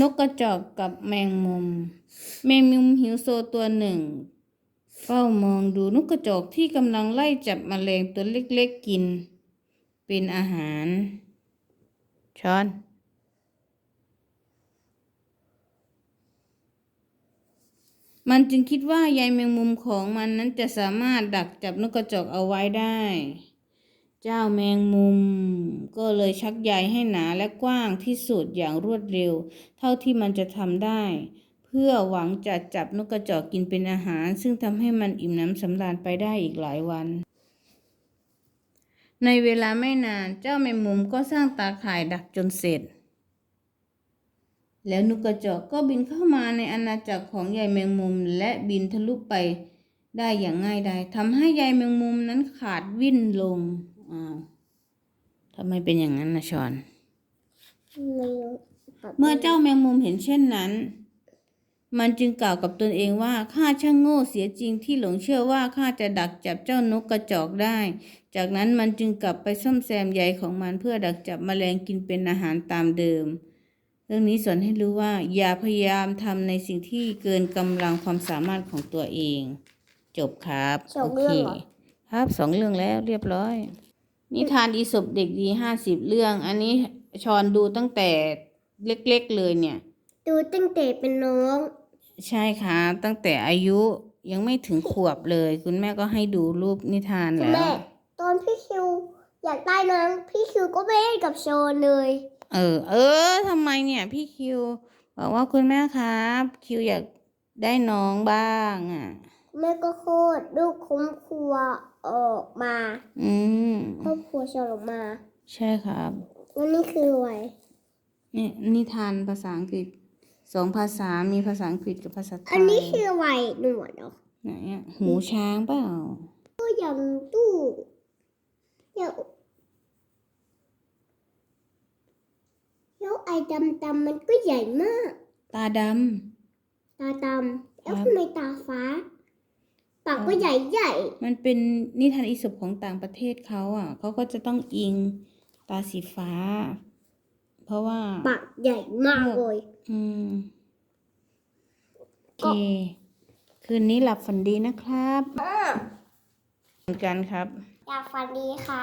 นกกระจอกกับแมงมุม แมงมุมหิวโซตัวหนึ่ง เฝ้ามองดูนกกระจอกที่กำลังไล่จับแมลงตัวเล็กๆกิน เป็นอาหาร ช้อนมันจึงคิดว่ายายแมงมุมของมันนั้นจะสามารถดักจับนกกระจอกเอาไว้ได้ เจ้าแมงมุม ก็เลยชักใยให้หนาและกว้างที่สุดอย่างรวดเร็ว เท่าที่มันจะทำได้ เพื่อหวังจะจับนกกระจอกกินเป็นอาหาร ซึ่งทำให้มันอิ่มน้ำสำราญไปได้อีกหลายวัน ในเวลาไม่นานเจ้าแมงมุมก็สร้างตาข่ายดักจนเสร็จ แล้วนกกระจอกก็บินเข้ามาในอาณาจักรของยายแมงมุมและบินทะลุไปได้อย่างง่ายดายทำให้ยายแมงมุมนั้นขาดวิ่นลง อ้าวทำไมเป็นอย่างนั้นนะชอน ไม่รู้เมื่อเจ้าแมงมุมเห็นเช่นนั้น มันจึงกล่าวกับตนเองว่าข้าช่างโง่เสียจริงที่หลงเชื่อว่าข้าจะดักจับเจ้านกกระจอกได้ จากนั้นมันจึงกลับไปซ่อมแซมใยของมันเพื่อดักจับแมลงกินเป็นอาหารตามเดิม เรื่องนี้สอนให้รู้ว่า อย่าพยายามทำในสิ่งที่เกินกำลังความสามารถของตัวเอง จบครับสองเรื่องเหรอครับสองเรื่องแล้วเรียบร้อย นิทานอีสบเด็กดีห้าสิบเรื่อง อันนี้ชอนดูตั้งแต่เล็กๆเลยเนี่ย ดูตั้งแต่เป็นน้อง ใช่ค่ะ ตั้งแต่อายุยังไม่ถึงขวบเลย คุณแม่ก็ให้ดูรูปนิทานคุณแล้วแม่ตอนพี่คิวอยากได้น้องพี่คิวก็ไม่ให้กับโชนเลย เออ เออทำไมเนี่ยพี่คิว บอกว่าคุณแม่ครับ คิวอยากได้น้องบ้างอะแม่ก็โคตรลูกคุ้มครัว ออกมาอืมครอบครัวโชนออกมา ใช่ครับแล้วนี่คืออะไรนี่นิทานภาษาอังกฤษสองภาษา มีภาษาอังกฤษกับภาษาไทยอันนี้คืออะไรหนวดเหรอไหนอะหูช้างเปล่าก็อย่างตู้อย่างแล้วไอ้ดำๆมันก็ใหญ่มาก ตาดตาดำแล้วครับทำไมตาฟ้า ปากก็ใหญ่ใหญ่ำมันเป็นนิทานอีสปของต่างประเทศเขาอะเขาก็จะต้องอิงตาสีฟ้า เพราะว่าปากใหญ่มากเลย อืมโอก็เค คืนนี้หลับฝันดีนะครับเหมือนกันครับ อยากฟันดีค่ะ